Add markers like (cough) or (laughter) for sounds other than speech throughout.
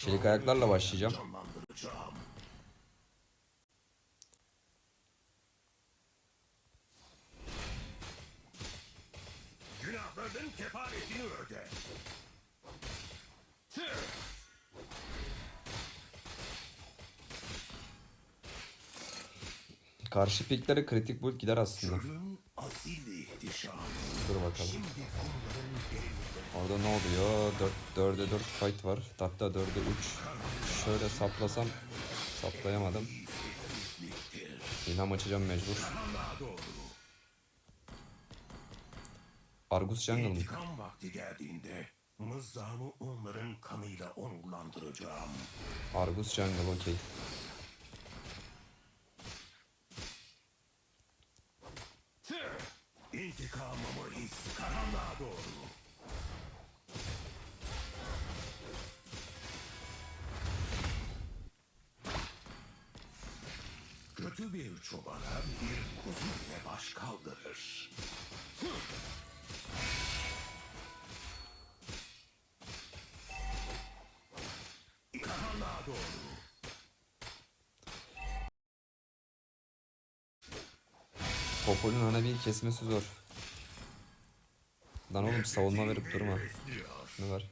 Çelik ayaklarla başlayacağım. Günahların kefaretini öde. Karşı piklere kritik build gider aslında. Dur bakalım. Orada ne oluyor? 4 4'e 4 fight var. Hatta 4'e 3. Şöyle saplasam saplayamadım. İlham açacağım mecbur. Argus Jungle mı? İntikam vakti geldiğinde mızrağımı onların kanıyla onurlandıracağım. Argus Jungle okey. İntikamımı his karanlığa doğru. Kötü bir çobana bir kuzu bile baş kaldırır. Karanlığa doğru. Popol'ün ana bir kesmesi zor. Lan oğlum savunma verip durma. Ne var?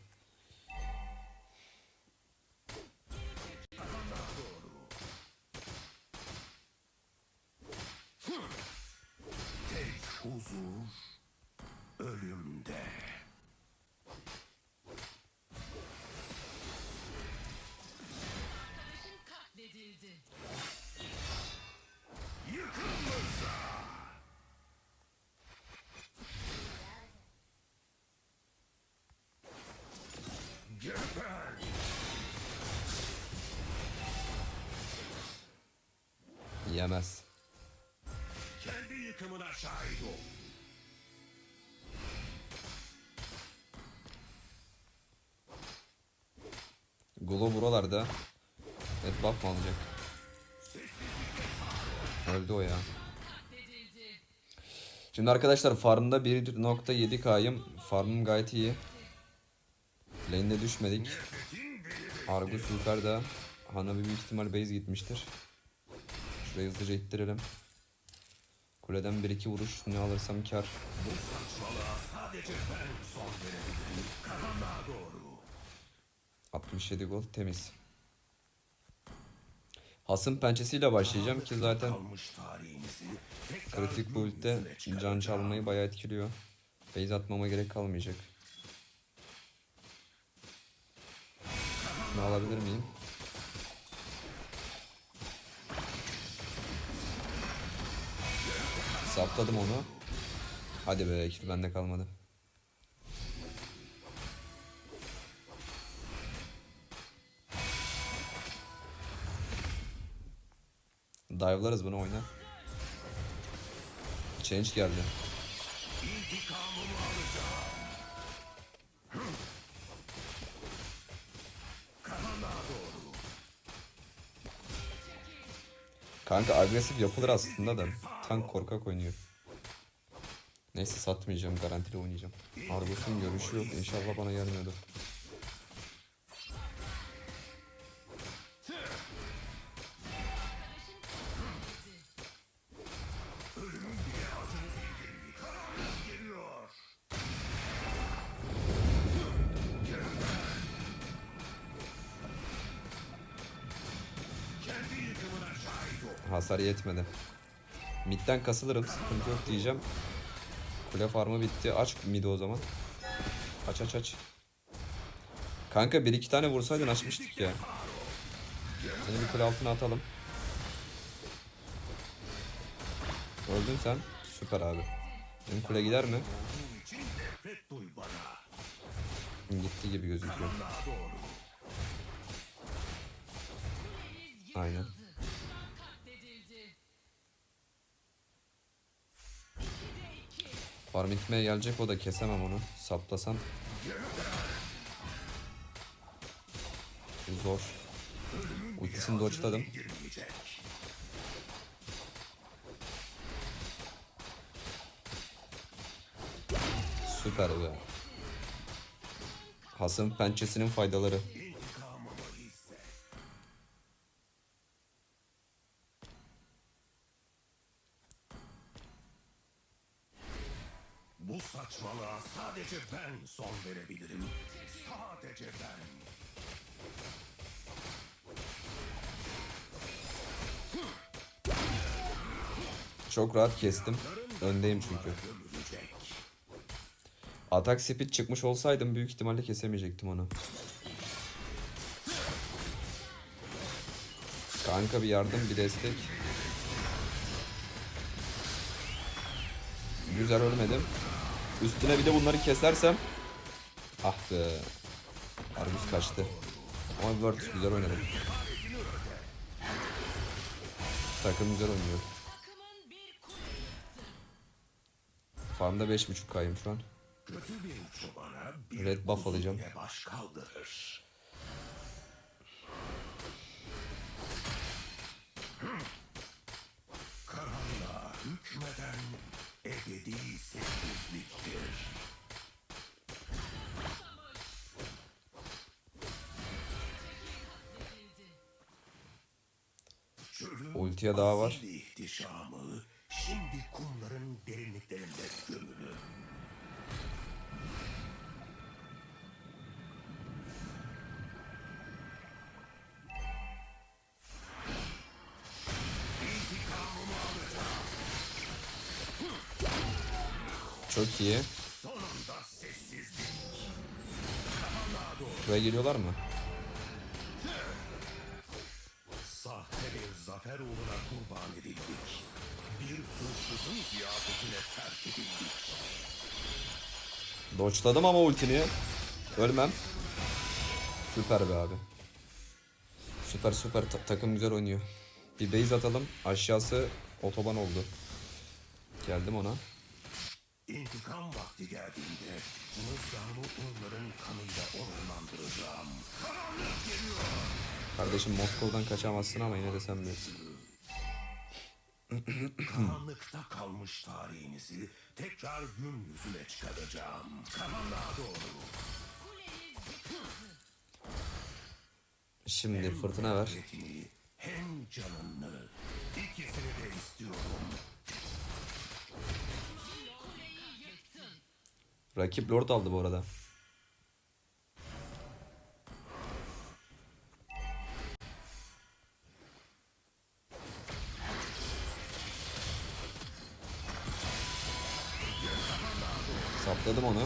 Yemez. Kendi yıkımına şahit ol. Glo buralarda. Evet buff mı alacak? Öldü o ya. Şimdi arkadaşlar farmda 1.7k'yım. Farmım gayet iyi. Lane'de düşmedik. Argus yukarıda. Hanabi büyük ihtimal base gitmiştir. Şurayı hızlıca ittirelim. Kuleden 1-2 vuruş ne alırsam kar. Sadece ben son verebilirim. Karanlığa doğru. 67 gol temiz. Hasım pençesiyle başlayacağım ki zaten kritik yüzüne can çalmayı bayağı etkiliyor. Base atmama gerek kalmayacak. Şunu alabilir miyim? Sapladım onu. Hadi be kill bende kalmadı. Dive'larız bunu oyna. Change geldi. Kanka agresif yapılır aslında da tank korkak oynuyor. Neyse satmayacağım garantili oynayacağım. Argus'un görüşü yok inşallah bana ol. Hasar yetmedi. Mid'den kasılırım sıkıntı yok diyeceğim. Kule farmı bitti. Aç mid'i o zaman. Aç aç aç. Kanka bir iki tane vursaydın açmıştık ya. Seni bir kule altına atalım. Öldün sen. Süper abi. Benim kule gider mi? Gitti gibi gözüküyor. Aynen. Farm itmeye gelecek o da kesemem onu. Saplasam. Zor. Ultisini dodge'ladım. Süper be. Hasım pençesinin faydaları. Bu saçmalığa sadece ben son verebilirim. Sadece ben. Çok rahat kestim. Öndeyim çünkü. Atak speed çıkmış olsaydım büyük ihtimalle kesemeyecektim onu. Kanka bir yardım bir destek. Güzel ölmedim. Üstüne bir de bunları kesersem. Ah be. Argus kaçtı. Ama Word güzel oynadı. Takım güzel oynuyor. Farmda 5.5 kayım şu an. Red buff alacağım. Karanlığa hükmeden ebedi sessizliktir. Ultiye daha var. şimdi kumların derinliklerinde gömülü. Çok iyi. Buraya geliyorlar mı? Sahte bir zafer uğruna kurban edildik. Bir hırsızın ziyafetine terk edildik. Doçladım ama ultini. Ölmem. Süper be abi. Süper süper Ta- takım güzel oynuyor. Bir base atalım. Aşağısı otoban oldu. Geldim ona. İntikam vakti geldiğinde mızrağımı onların kanıyla onurlandıracağım. Karanlık geliyor. Kardeşim Moskova'dan kaçamazsın ama yine de sen bilirsin. (clears throat) Karanlıkta kalmış tarihinizi tekrar gün yüzüne çıkaracağım. Karanlığa doğru. Şimdi fırtına ver. Hem canını ikisini de istiyorum. Rakip Lord aldı bu arada. Sapladım onu.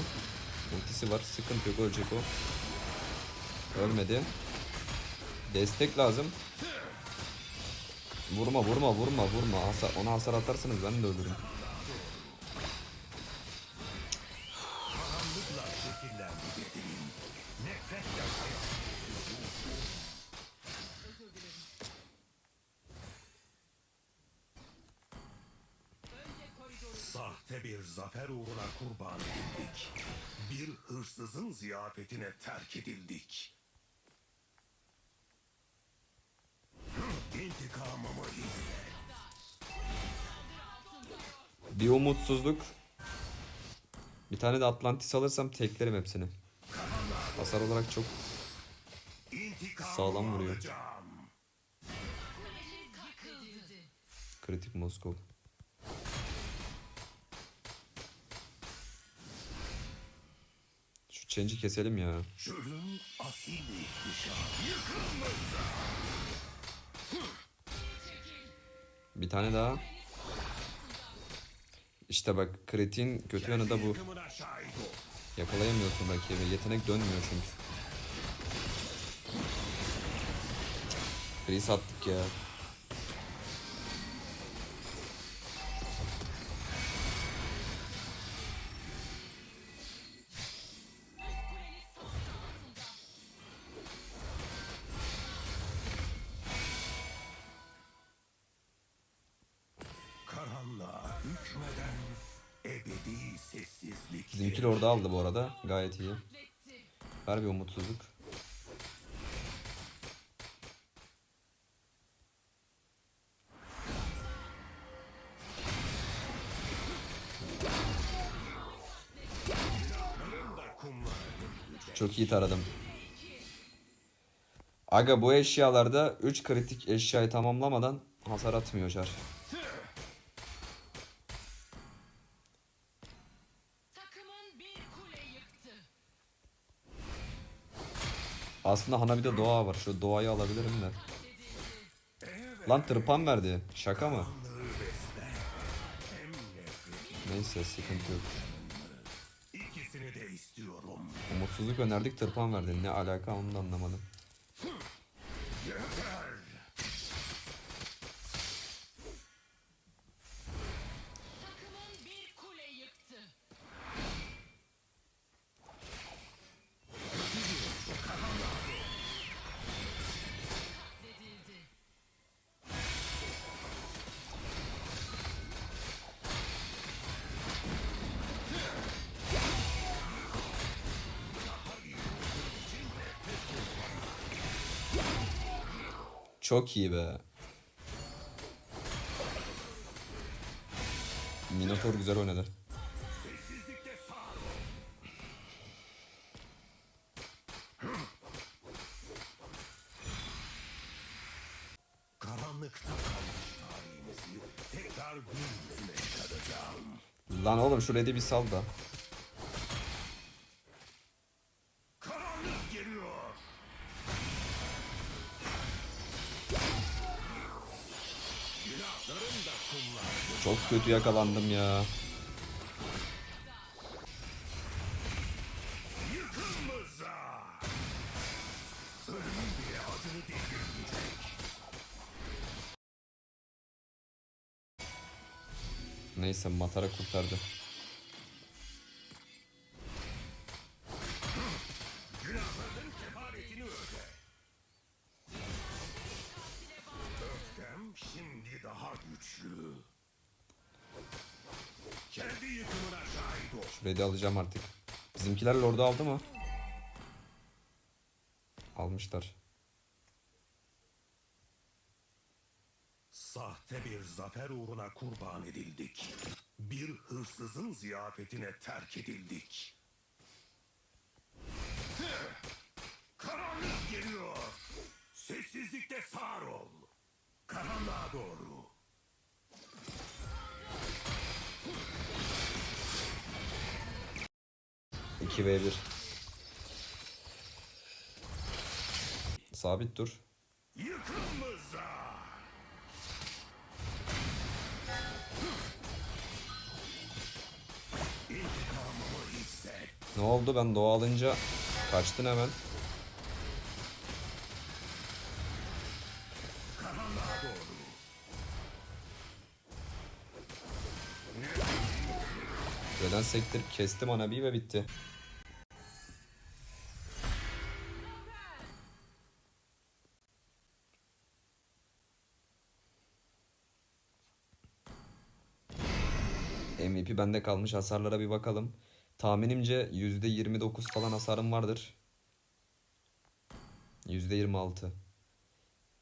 Ultisi var. Sıkıntı yok. Ölecek o. Ölmedi. Destek lazım. Vurma vurma vurma vurma. Hasar, ona hasar atarsanız ben de ölürüm. Zafer uğruna kurban edildik. Bir hırsızın ziyafetine terk edildik. İntikamımı izle. Bir umutsuzluk. Bir tane de Atlantis alırsam teklerim hepsini. Hasar olarak çok Sağlam vuruyor. kritik Moskov. Change'i keselim ya. Bir tane daha. İşte bak kritiğin kötü yanı da bu. Yakalayamıyorsun rakibi. Yetenek dönmüyor çünkü. Freeze attık ya. Aldı bu arada. Gayet iyi. Ver bir umutsuzluk. Çok iyi taradım. Aga bu eşyalarda 3 kritik eşyayı tamamlamadan hasar atmıyor Char. Aslında Hanabi'de doğa var. Şu doğayı alabilirim de. Lan tırpan verdi. Şaka mı? Neyse sıkıntı yok. İkisini de istiyorum. Umutsuzluk önerdik tırpan verdi. Ne alaka onu da anlamadım. Çok iyi be. Minotaur güzel oynadı. Karanlıkta. Lan oğlum şu red'i bir sal da. Karanlık geliyor. Çok kötü yakalandım ya. Neyse Matara kurtardı. Red'i alacağım artık. Bizimkiler Lord'u aldı mı? Almışlar. Sahte bir zafer uğruna kurban edildik. Bir hırsızın ziyafetine terk edildik. Karanlık geliyor. Sessizlikte sağır ol. Karanlığa doğru. İki v 1 Sabit dur. Ne oldu ben doğa alınca kaçtın hemen. Neden sektirip kestim Anabi'yi ve bitti. MVP bende kalmış hasarlara bir bakalım. Tahminimce %29 falan hasarım vardır. %26.